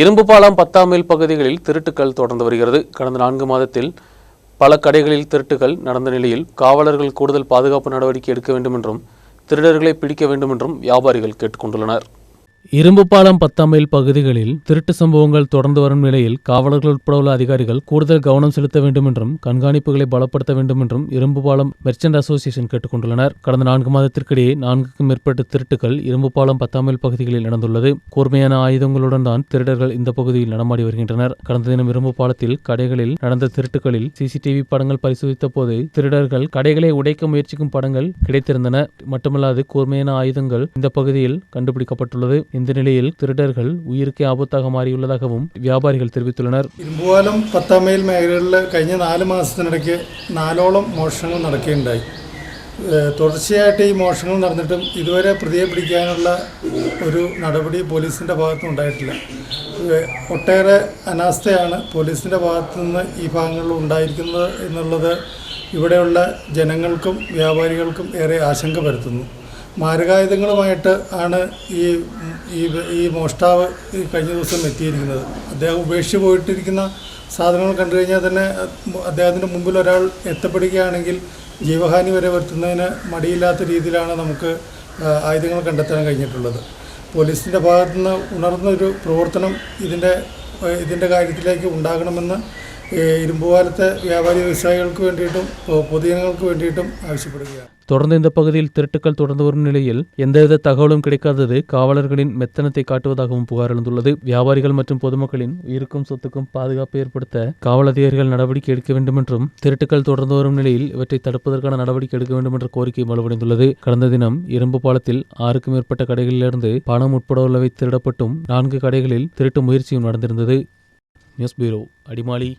இரும்பு பாலம் பத்தாம் மைல் பகுதிகளில் திருட்டுக்கள் தொடர்ந்து வருகிறது. கடந்த நான்கு மாதத்தில் பல கடைகளில் திருட்டுகள் நடந்த நிலையில் காவலர்கள் கூடுதல் பாதுகாப்பு நடவடிக்கை எடுக்க வேண்டும் என்றும் திருடர்களை பிடிக்க வேண்டும் என்றும் வியாபாரிகள் கேட்டுக்கொண்டுள்ளனர். இரும்பு பாலம் பத்தாம் மைல் பகுதிகளில் திருட்டு சம்பவங்கள் தொடர்ந்து வரும் நிலையில் காவலர்கள் உட்பட உள்ள அதிகாரிகள் கூடுதல் கவனம் செலுத்த வேண்டும் என்றும் கண்காணிப்புகளை பலப்படுத்த வேண்டும் என்றும் இரும்பு மெர்ச்சன்ட் அசோசியேஷன் கேட்டுக்கொண்டுள்ளனர் கடந்த நான்கு மாதத்திற்கிடையே நான்குக்கும் மேற்பட்ட திருட்டுகள் இரும்புபாலம் பத்தாம் மைல் பகுதிகளில் நடந்துள்ளது. கூர்மையான ஆயுதங்களுடன் தான் திருடர்கள் இந்த பகுதியில் நடமாடி வருகின்றனர். கடந்த தினம் இரும்புபாலத்தில் கடைகளில் நடந்த திருட்டுகளில் சிசிடிவி படங்கள் பரிசோதித்த போது திருடர்கள் கடைகளை உடைக்க முயற்சிக்கும் படங்கள் கிடைத்திருந்தன. மட்டுமல்லாது கூர்மையான ஆயுதங்கள் இந்த பகுதியில் கண்டுபிடிக்கப்பட்டுள்ளது. இந்த நிலையில் திருடர்கள் உயிருக்கே ஆபத்தாக மாறியுள்ளதாகவும் வியாபாரிகள் தெரிவித்துள்ளனர். ഇരുമ്പോലം പത്താം മൈൽ മേഖലകളിൽ കഴിഞ്ഞ നാല് മാസത്തിനിടയ്ക്ക് നാലോളം മോഷണങ്ങൾ നടക്കുകയുണ്ടായി. ഏഹ് തുടർച്ചയായിട്ട് ഈ മോഷണങ്ങൾ നടന്നിട്ടും ഇതുവരെ പ്രതിയെ പിടിക്കാനുള്ള ഒരു നടപടി പോലീസിന്റെ ഭാഗത്തുനിന്ന് ഉണ്ടായിട്ടില്ല. ഒട്ടേറെ അനാസ്ഥയാണ് പോലീസിന്റെ ഭാഗത്തു നിന്ന് ഈ ഭാഗങ്ങളിൽ ഉണ്ടായിരിക്കുന്നത് എന്നുള്ളത് ഇവിടെയുള്ള ജനങ്ങൾക്കും വ്യാപാരികൾക്കും ഏറെ ആശങ്ക പരത്തുന്നു. മാരകായുധങ്ങളുമായിട്ട് ആണ് ഈ ഈ ഈ മോഷ്ടാവ് ഈ കഴിഞ്ഞ ദിവസം എത്തിയിരിക്കുന്നത്. അദ്ദേഹം ഉപേക്ഷിച്ച് പോയിട്ടിരിക്കുന്ന സാധനങ്ങൾ കണ്ടു കഴിഞ്ഞാൽ തന്നെ അദ്ദേഹത്തിന്റെ മുമ്പിൽ ഒരാൾ എത്തപ്പെടുകയാണെങ്കിൽ ജീവഹാനി വരെ വരുത്തുന്നതിന് മടിയില്ലാത്ത രീതിയിലാണ് നമുക്ക് ആയുധങ്ങൾ കണ്ടെത്താൻ കഴിഞ്ഞിട്ടുള്ളത്. പോലീസിന്റെ ഭാഗത്തുനിന്ന് ഉണർന്നൊരു പ്രവർത്തനം ഇതിന്റെ ഇതിന്റെ കാര്യത്തിലേക്ക് ഉണ്ടാകണമെന്ന് ഇരുമ്പുപാലത്തെ വ്യാപാരി വ്യവസായികൾക്ക് വേണ്ടിയിട്ടും പൊ- പൊതുജനങ്ങൾക്ക് വേണ്ടിയിട്ടും ആവശ്യപ്പെടുകയാണ് தொடர்ந்து இந்த பகுதியில் திருட்டுக்கள் தொடர்ந்து வரும் நிலையில் எந்தவித தகவலும் கிடைக்காதது காவலர்களின் மெத்தனத்தை காட்டுவதாகவும் புகார் எழுந்துள்ளது வியாபாரிகள் மற்றும் பொதுமக்களின் உயிருக்கும் சொத்துக்கும் பாதுகாப்பு ஏற்படுத்த காவல் அதிகாரிகள் நடவடிக்கை எடுக்க வேண்டும் என்றும் திருட்டுக்கள் தொடர்ந்து வரும் நிலையில் இவற்றை தடுப்பதற்கான நடவடிக்கை எடுக்க வேண்டும் என்ற கோரிக்கை வலுவடைந்துள்ளது கடந்த தினம் இரும்பு பாலத்தில் ஆறுக்கும் மேற்பட்ட கடைகளிலிருந்து பணம் உட்பட உள்ளவை திருடப்பட்டும் நான்கு கடைகளில் திருட்டு முயற்சியும் நடந்திருந்தது நியூஸ் பியூரோ அடிமாலி